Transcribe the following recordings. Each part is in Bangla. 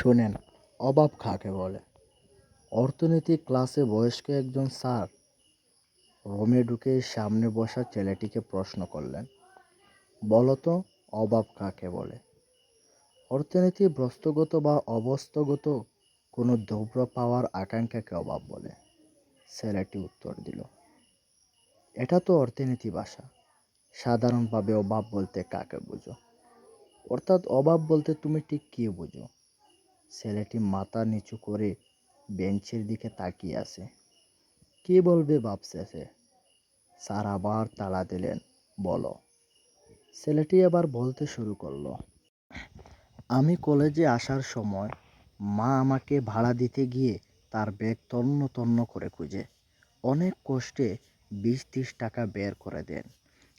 শোনেন অভাব কাকে বলে। অর্থনীতি ক্লাসে বয়স্ক একজন স্যার রোমে ঢুকে সামনে বসা ছেলেটিকে প্রশ্ন করলেন বলো তো অভাব কাকে বলে? অর্থনীতি বস্তুগত বা অবস্থাগত কোনো দ্রব্য পাওয়ার আকাঙ্ক্ষাকে অভাব বলে? ছেলেটি উত্তর দিল, এটা তো অর্থনীতি ভাষা। সাধারণভাবে অভাব বলতে কাকে বুঝো? অর্থাৎ অভাব বলতে তুমি ঠিক কী বুঝো? ছেলেটি মাথা নিচু করে বেঞ্চের দিকে তাকিয়ে আছে। কি বলবে ভাবছে সে স্যার, আবার তালা দিলেন, বলো। ছেলেটি আবার বলতে শুরু করল, আমি কলেজে আসার সময় মা আমাকে ভাড়া দিতে গিয়ে তার ব্যাগ তন্ন তন্ন করে খুঁজে। অনেক কষ্টে বিশ ত্রিশ টাকা বের করে দেন।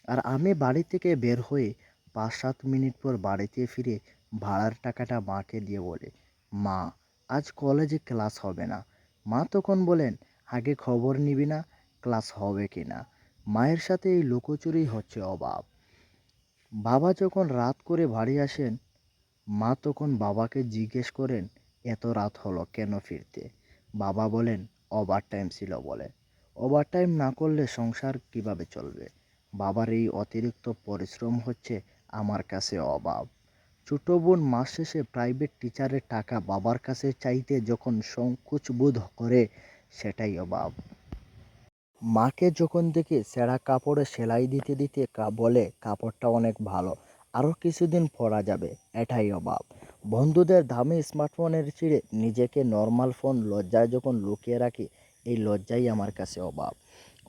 আর আমি বাড়ি থেকে বের হয়ে পাঁচ সাত মিনিট পর বাড়িতে ফিরে ভাড়ার টাকাটা মাকে দিয়ে বলে মা, আজ কলেজে ক্লাস হবে না। মা তখন বলেন, আগে খবর নিবি না, ক্লাস হবে কি না? মায়ের সাথে এই লুকোচুরি হচ্ছে অভাব বাবা যখন রাত করে বাড়ি আসেন, মা তখন বাবাকে জিজ্ঞেস করেন, এত রাত হলো কেন ফিরতে? বাবা বলেন, ওভার টাইম ছিল বলে। ওভার টাইম না করলে সংসার কীভাবে চলবে? বাবার এই অতিরিক্ত পরিশ্রম হচ্ছে আমার কাছে অভাব ছোট বোন মাস শেষে প্রাইভেট টিচারের টাকা বাবার কাছে চাইতে যখন সংকোচ বোধ করে, সেটাই অভাব। মাকে যখন দেখি সেরা কাপড়ে সেলাই দিতে দিতে বলে, কাপড়টা অনেক ভালো আরও কিছুদিন পরা যাবে। এটাই অভাব। বন্ধুদের দামি স্মার্টফোনের চিড়ে নিজেকে নর্মাল ফোন লজ্জায় যখন লুকিয়ে রাখি, এই লজ্জাই আমার কাছে অভাব।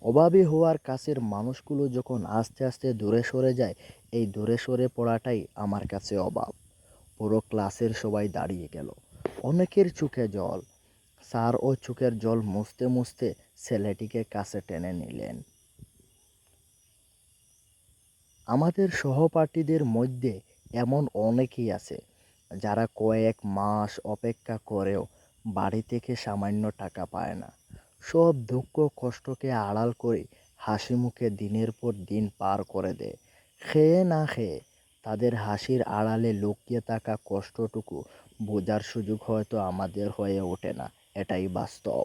অভাবী হওয়ার কাছের মানুষগুলো যখন আস্তে আস্তে দূরে সরে যায়, এই দূরে সরে পড়াটাই আমার কাছে অভাব। পুরো ক্লাসের সবাই দাঁড়িয়ে গেল। অনেকের চোখে জল। স্যার ও চোখের জল মুছতে মুছতে ছেলেটিকে কাছে টেনে নিলেন। আমাদের সহপাঠীদের মধ্যে এমন অনেকেই আছে, যারা কয়েক মাস অপেক্ষা করেও বাড়ি থেকে সামান্য টাকা পায় না। সব দুঃখ কষ্টকে আড়াল করে হাসি মুখে দিনের পর দিন পার করে দেয়। খেয়ে না খেয়ে তাদের হাসির আড়ালে লুকিয়ে থাকা কষ্টটুকু বোঝার সুযোগ হয়তো আমাদের হয়ে ওঠে না। এটাই বাস্তব।